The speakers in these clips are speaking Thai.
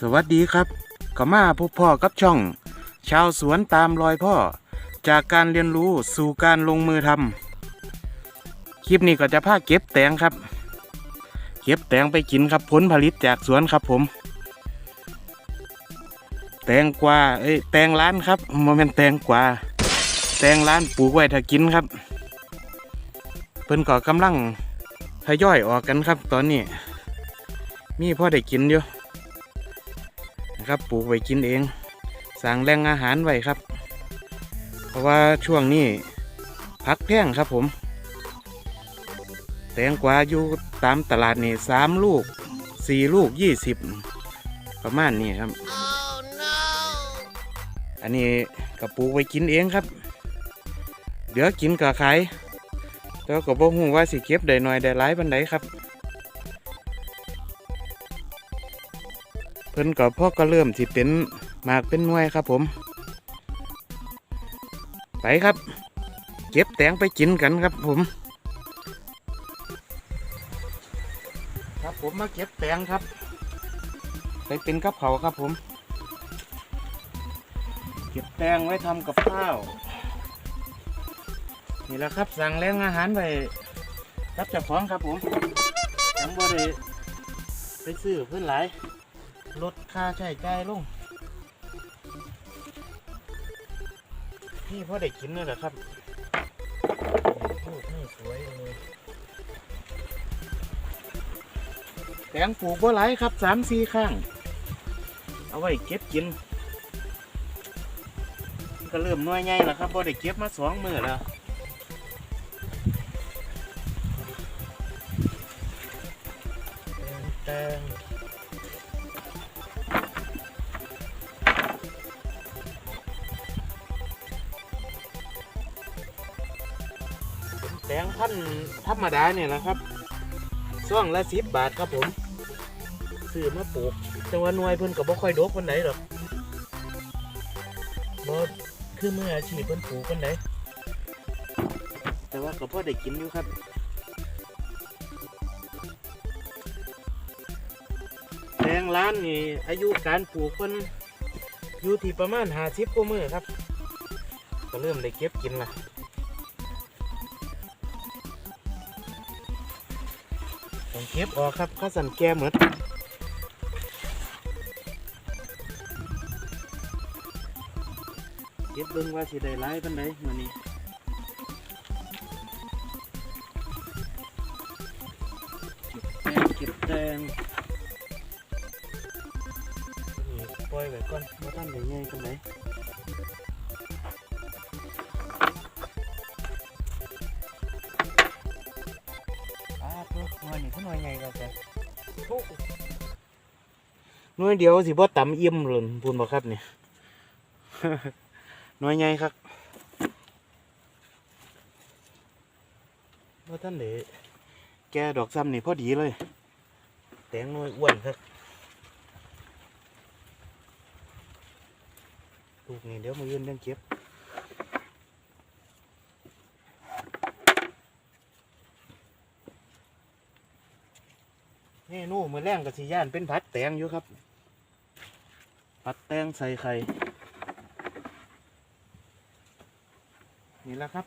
สวัสดีครับก็มาพบพ่อกับช่อง ชาวสวนตามรอยพ่อ จากการเรียนรู้สู่การลงมือทำคลิปนี้ก็จะพาเก็บแตงครับ เก็บแตงไปกินครับผลผลิตจากสวนครับผม แตงกวาเอ้ยแตงร้านครับโมเมนแตงกวาแตงร้านปลูกไว้ถ้ากินครับ เพิ่นก็กำลังทยอยออกกันครับตอนนี้ มีพ่อได้กินอยู่นะ ครับปลูกไว้กินเองสั่งแหล่งอาหารไว้ครับ เพราะว่าช่วงนี้พักแพงครับผม แตงกวาอยู่ตามตลาดนี่สามลูกสี่ลูกยี่สิบประมาณนี้ครับอันนี้ก็ปลูกไว้กินเองครับ เดี๋ยวกินก็ขายแต่ว่าก็บ่ฮู้ว่าสิเก็บได้น้อยได้หลายปานใดครับ เพิ่นก็พ่อก็เริ่มสิเป็นหมากเป็นหน่วยครับผม ไปครับ เก็บแตงไปกินกันครับผม ครับผมมาเก็บแตงครับ ไปเป็นกับเขาวครับผม เก็บแตงไว้ทำกับข้าว นี่แหละครับสั่งแรงอาหารไว้รับเจ้าของครับผมยังบ่ได้ไปซื้อเพื่อนหลาย ลดค่าใช้จ่ายลงนี่พ่อได้กินเลยเหรอครับลูกนี่สวยเลยแตงปลูกบ่หลายครับสามสี่ข้าง เอาไว้เก็บกิน ก็เริ่มน้อยใหญ่แล้วครับบ่ได้เก็บมาสองมือแล้วแตง แตงพันธุ์ธรรมดาเนี่ยแหละครับซ่องละสิบบาทครับผมซื้อมาปลูกแต่ว่าหน่วยเพิ่นก็บ่ค่อยดกคนไหนหรอกบ่คือมืออาชีพเพิ่นปลูกคนไหนแต่ว่าก็พอได้กินอยู่ครับแตงร้านนี่อายุการปลูกเพิ่นอยู่ที่ประมาณห้าสิบกว่ามือครับ ก็เริ่มได้เก็บกินละ ต้องเก็บออกครับข้าสันแก้เหมือนเก็บเบิ่งว่าสิได้หลายปันใดมื้อนี้เก็บแตงเก็บแตงปล่อยไว้ก่อนบ่ทันได้ใหญ่ปานใด เพิ่นหน่วยใหญ่แล้วจ้ะหน่วยเดียวสิบ่ต่ำเอี่ยมเลยพูนบ่ครับเนี่ยหน่วยใหญ่ครับว่าท่านเดแกดอกซ้ำนี่พอดีเลย แตงหน่วยอ้วนครับลูกนี่เดี๋ยวมายืนเรื่องเก็บ เมนูมือแรงกับสีย่านเป็นผัดแตงอยู่ครับผัดแตงใส่ไข่นี่แหละครับ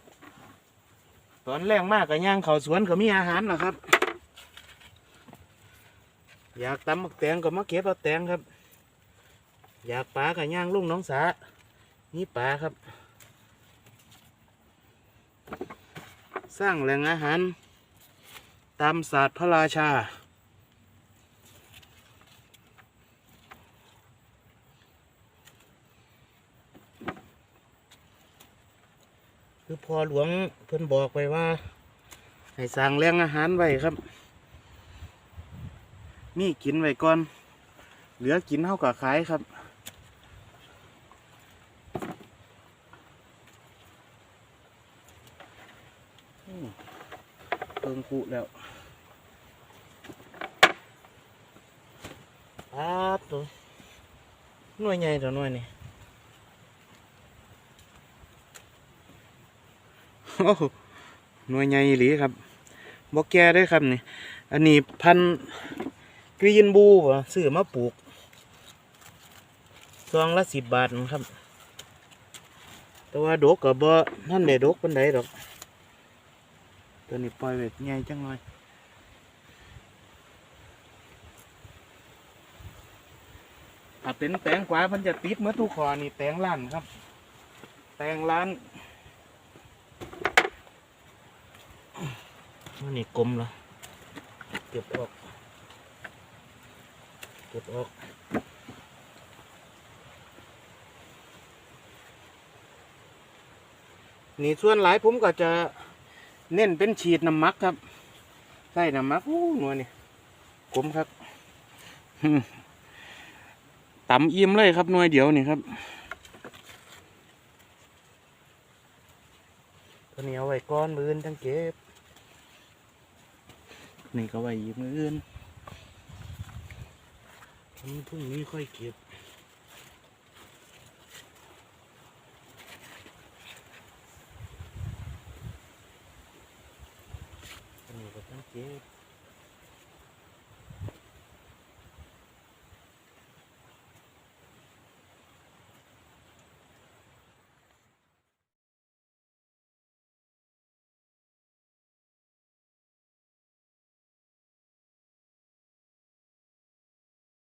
ตอนแรงมากกับย่างเขาสวนก็มีอาหารนะครับ อยากตำมักแตงก็มาเก็บเอาแตงครับ อยากปลากับย่างลุงน้องสานี่ปลาครับ สร้างแหล่งอาหาร ตามศาสตร์พระราชา คือพอหลวงเพิ่อนบอกไปว่า ให้สั่งแรงอาหารไว้ครับ มีกินไว้ก่อน เหลือกินเท่ากับขายครับเปิงคุแล้วปาตัวหน่วยใหญ่ตัวหน่วยนี่ โอ้หน่วยใหญ่อีหลีครับบอกแก่ได้ครับนี่ อันนี้พันกรีนบูบ่ซื้อมาปลูกซองละสิบบาทนะครับ แต่ว่าดกกับบ่ท่านได้ดกปานใดดอก ตัวนี้ปล่อยไว้ใหญ่จังเลยถ้าเป็นแตงกวามันจะติดเมื่อทุกคอนี่แตงล้านครับ แตงล้าน นนี่กลมเหรอเก็บออกเก็บออกนี่ส่วนหลายผมก็จะเน้นเป็นฉีดน้ำมักครับใส่น้ำมักอู้หนัวนี่กลมครับต่ำอิ่มเลยครับหน่วยเดียวนี่ครับตัวนี้เอาไว้ก้อนมือนทั้งเก็บ นี่ก็ไว้อีกมืออื่นพรุ่งนี้ค่อยเก็บอันนี้ก็ต้องเก็บ